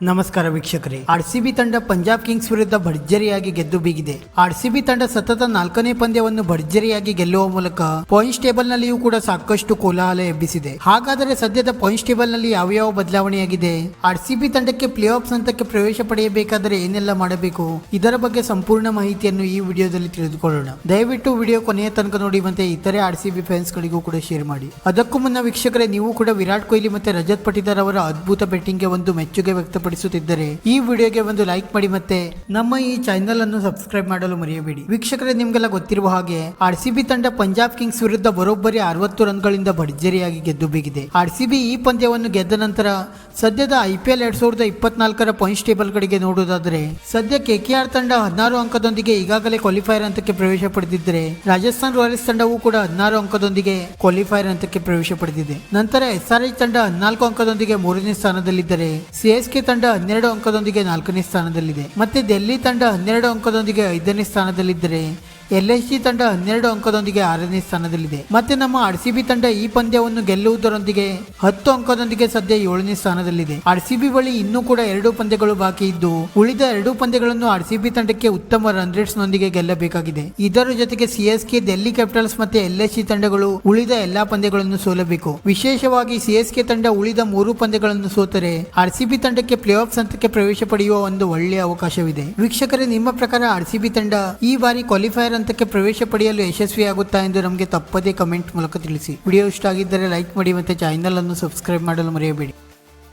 ನಮಸ್ಕಾರ ವೀಕ್ಷಕರೇ. ಆರ್ಸಿಬಿ ತಂಡ ಪಂಜಾಬ್ ಕಿಂಗ್ಸ್ ವಿರುದ್ಧ ಭರ್ಜರಿಯಾಗಿ ಗೆದ್ದು ಬೀಗಿದೆ. ಆರ್ಸಿಬಿ ತಂಡ ಸತತ ನಾಲ್ಕನೇ ಪಂದ್ಯವನ್ನು ಭರ್ಜರಿಯಾಗಿ ಗೆಲ್ಲುವ ಮೂಲಕ ಪಾಯಿಂಟ್ಸ್ ಟೇಬಲ್ ನಲ್ಲಿಯೂ ಕೂಡ ಸಾಕಷ್ಟು ಕೋಲಾಹಲ ಎಬ್ಬಿಸಿದೆ. ಹಾಗಾದರೆ ಸದ್ಯದ ಪಾಯಿಂಟ್ಸ್ ಟೇಬಲ್ನಲ್ಲಿ ಯಾವ ಯಾವ ಬದಲಾವಣೆಯಾಗಿದೆ? ಆರ್ಸಿಬಿ ತಂಡಕ್ಕೆ ಪ್ಲೇ ಆಫ್ ಹಂತಕ್ಕೆ ಪ್ರವೇಶ ಪಡೆಯಬೇಕಾದರೆ ಏನೆಲ್ಲ ಮಾಡಬೇಕು? ಇದರ ಬಗ್ಗೆ ಸಂಪೂರ್ಣ ಮಾಹಿತಿಯನ್ನು ಈ ವಿಡಿಯೋದಲ್ಲಿ ತಿಳಿದುಕೊಳ್ಳೋಣ. ದಯವಿಟ್ಟು ವಿಡಿಯೋ ಕೊನೆಯ ತನಕ ನೋಡಿ ಮತ್ತೆ ಇತರೆ ಆರ್ಸಿಬಿ ಫ್ಯಾನ್ಸ್ ಗಳಿಗೂ ಕೂಡ ಶೇರ್ ಮಾಡಿ. ಅದಕ್ಕೂ ಮುನ್ನ ವೀಕ್ಷಕರೇ, ನೀವು ಕೂಡ ವಿರಾಟ್ ಕೊಹ್ಲಿ ಮತ್ತೆ ರಜತ್ ಪಟಿದಾರ್ ಅವರ ಅದ್ಭುತ ಬ್ಯಾಟಿಂಗ್ಗೆ ಒಂದು ಮೆಚ್ಚುಗೆ ವ್ಯಕ್ತಪಡಿಸುತ್ತಿದ್ದರೆ ಈ ವಿಡಿಯೋಗೆ ಒಂದು ಲೈಕ್ ಮಾಡಿ ಮತ್ತೆ ನಮ್ಮ ಈ ಚಾನೆಲ್ ಅನ್ನು ಸಬ್ಸ್ಕ್ರೈಬ್ ಮಾಡಲು ಮರೆಯಬೇಡಿ. ವೀಕ್ಷಕರೇ, ನಿಮ್ಗೆಲ್ಲ ಗೊತ್ತಿರುವ ಹಾಗೆ ಆರ್ಸಿಬಿ ತಂಡ ಪಂಜಾಬ್ ಕಿಂಗ್ಸ್ ವಿರುದ್ಧ ಬರೋಬ್ಬರಿ ಅರವತ್ತು ರನ್ಗಳಿಂದ ಭರ್ಜರಿಯಾಗಿ ಗೆದ್ದು ಬೀಗಿದೆ. ಆರ್ಸಿಬಿ ಈ ಪಂದ್ಯವನ್ನು ಗೆದ್ದ ನಂತರ ಸದ್ಯದ ಐ ಪಿ ಎಲ್ ಎರಡ್ ಸಾವಿರದ ಇಪ್ಪತ್ನಾಲ್ಕರ ಪಾಯಿಂಟ್ಸ್ ಟೇಬಲ್ ಕಡೆಗೆ ನೋಡುವುದಾದರೆ ಸದ್ಯ ಕೆಕೆಆರ್ ತಂಡ ಹದಿನಾರು ಅಂಕದೊಂದಿಗೆ ಈಗಾಗಲೇ ಕ್ವಾಲಿಫೈರ್ ಹಂತಕ್ಕೆ ಪ್ರವೇಶ ಪಡೆದಿದ್ದರೆ ರಾಜಸ್ಥಾನ್ ರಾಯಲ್ಸ್ ತಂಡವೂ ಕೂಡ ಹದಿನಾರು ಅಂಕದೊಂದಿಗೆ ಕ್ವಾಲಿಫೈರ್ ಹಂತಕ್ಕೆ ಪ್ರವೇಶ ಪಡೆದಿದೆ. ನಂತರ ಎಸ್ ಆರ್ ಎಚ್ ತಂಡ ಹದಿನಾಲ್ಕು ಅಂಕದೊಂದಿಗೆ ಮೂರನೇ ಸ್ಥಾನದಲ್ಲಿದ್ದರೆ ಸಿಎಸ್ಕೆ ಹನ್ನೆರಡು ಅಂಕದೊಂದಿಗೆ ನಾಲ್ಕನೇ ಸ್ಥಾನದಲ್ಲಿದೆ. ಮತ್ತೆ ಡೆಲ್ಲಿ ತಂಡ ಹನ್ನೆರಡು ಅಂಕದೊಂದಿಗೆ ಐದನೇ ಸ್ಥಾನದಲ್ಲಿದ್ದರೆ ಎಲ್ ಐ ಸಿ ತಂಡ ಹನ್ನೆರಡು ಅಂಕದೊಂದಿಗೆ ಆರನೇ ಸ್ಥಾನದಲ್ಲಿದೆ. ಮತ್ತೆ ನಮ್ಮ ಆರ್ ಸಿ ಬಿ ತಂಡ ಈ ಪಂದ್ಯವನ್ನು ಗೆಲ್ಲುವುದರೊಂದಿಗೆ ಹತ್ತು ಅಂಕದೊಂದಿಗೆ ಸದ್ಯ ಏಳನೇ ಸ್ಥಾನದಲ್ಲಿದೆ. ಆರ್ ಸಿ ಬಿ ಬಳಿ ಇನ್ನೂ ಕೂಡ ಎರಡು ಪಂದ್ಯಗಳು ಬಾಕಿ ಇದ್ದು, ಉಳಿದ ಎರಡು ಪಂದ್ಯಗಳನ್ನು ಆರ್ ಸಿ ಬಿ ತಂಡಕ್ಕೆ ಉತ್ತಮ ರನ್ ರೇಟ್ಸ್ ನೊಂದಿಗೆ ಗೆಲ್ಲಬೇಕಾಗಿದೆ. ಇದರ ಜೊತೆಗೆ C S K Delhi Capitals ಮತ್ತೆ ಸಿ ತಂಡಗಳು ಉಳಿದ ಎಲ್ಲಾ ಪಂದ್ಯಗಳನ್ನು ಸೋಲಬೇಕು. ವಿಶೇಷವಾಗಿ ಸಿ ಎಸ್ ಕೆ ತಂಡ ಉಳಿದ ಮೂರು ಪಂದ್ಯಗಳನ್ನು ಸೋತರೆ ಆರ್ ಸಿ ಬಿ ತಂಡಕ್ಕೆ ಪ್ಲೇ ಆಫ್ ಹಂತಕ್ಕೆ ಪ್ರವೇಶ ಪಡೆಯುವ ಒಂದು ಒಳ್ಳೆಯ ಅವಕಾಶವಿದೆ. ವೀಕ್ಷಕರೇ, ನಿಮ್ಮ ಪ್ರಕಾರ ಆರ್ ಸಿ ಬಿ ತಂಡ ಈ ಬಾರಿ ಕ್ವಾಲಿಫೈಯರ್ ಹಂತಕ್ಕೆ ಪ್ರವೇಶ ಪಡೆಯಲು ಯಶಸ್ವಿಯಾಗುತ್ತಾ ಎಂದು ನಮಗೆ ತಪ್ಪದೇ ಕಮೆಂಟ್ ಮೂಲಕ ತಿಳಿಸಿ. ವಿಡಿಯೋ ಇಷ್ಟ ಆಗಿದ್ದರೆ ಲೈಕ್ ಮಾಡಿ ಮತ್ತೆ ಚಾನಲ್ ಅನ್ನು ಸಬ್ಸ್ಕ್ರೈಬ್ ಮಾಡಲು ಮರೆಯಬೇಡಿ.